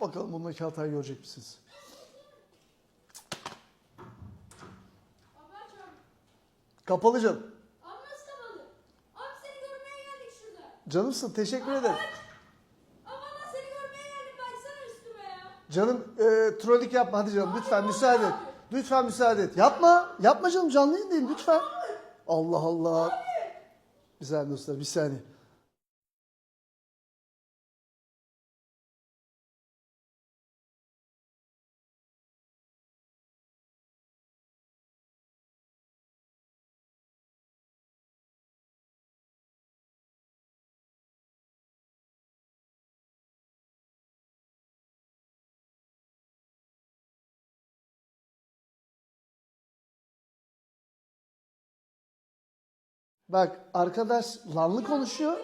Bakalım bundaki hatayı görecek misiniz? Kapalı canım. Abi nasıl kapalı? Abi seni görmeye geldik şurada. Canımsın teşekkür ederim. Abi valla seni görmeye geldik baksana üstüme ya. Canım e, trollük yapma hadi canım lütfen müsaade et. Lütfen müsaade et. Yapma. Yapma canım canlı yayındayım lütfen. Allah Allah. Güzel dostlar bir saniye. Bak arkadaş lanlı konuşuyor.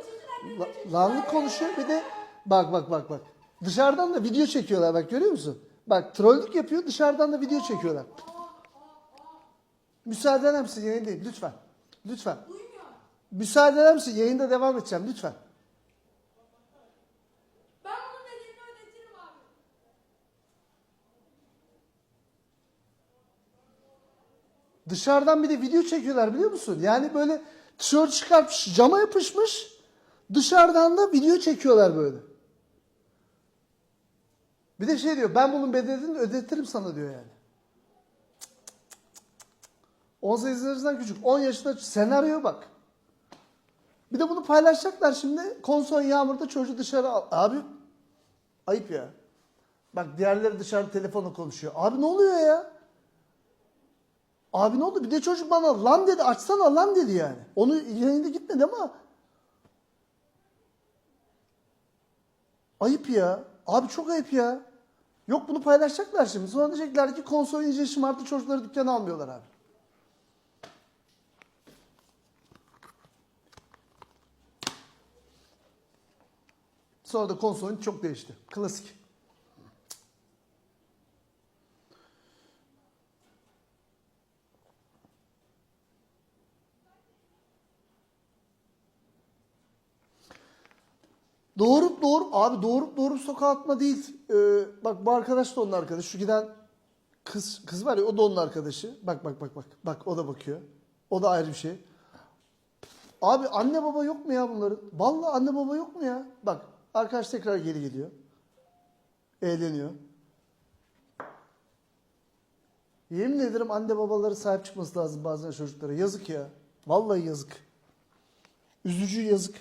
La- lanlı konuşuyor bir de bak bak bak bak. Dışarıdan da video çekiyorlar bak görüyor musun? Bak trollük yapıyor dışarıdan da video çekiyorlar. Müsaade eder misin yayındayım lütfen. Lütfen. Müsaade eder misin yayında devam edeceğim lütfen. Dışarıdan bir de video çekiyorlar biliyor musun? Yani böyle tişört çıkartmış cama yapışmış. Dışarıdan da video çekiyorlar böyle. Bir de şey diyor ben bunun bedelini ödetirim sana diyor yani. 18 yaşından küçük 10 yaşında senaryo bak. Bir de bunu paylaşacaklar şimdi. Konson yağmurda çocuğu dışarı al. Abi ayıp ya. Bak diğerleri dışarı telefonla konuşuyor. Abi ne oluyor ya? Abi ne oldu? Bir de çocuk bana lan dedi. Açsana lan dedi yani. Onu yayında gitmedi ama. Ayıp ya. Abi çok ayıp ya. Yok bunu paylaşacaklar şimdi. Sonra diyecekler ki konsol iyice şımarttı çocukları dükkana almıyorlar abi. Sonra da konsolun çok değişti. Klasik. Doğurup doğurup abi doğurup doğurup sokağa atma değil. Ee, bak bu arkadaş da onun arkadaşı. Şu giden kız kız var ya o da onun arkadaşı. Bak bak bak bak. Bak o da bakıyor. O da ayrı bir şey. Abi anne baba yok mu ya bunların? Vallahi anne baba yok mu ya? Bak arkadaş tekrar geri geliyor. Eğleniyor. Yemin ederim anne babaları sahip çıkması lazım bazen çocuklara. Yazık ya. Vallahi yazık. Üzücü yazık.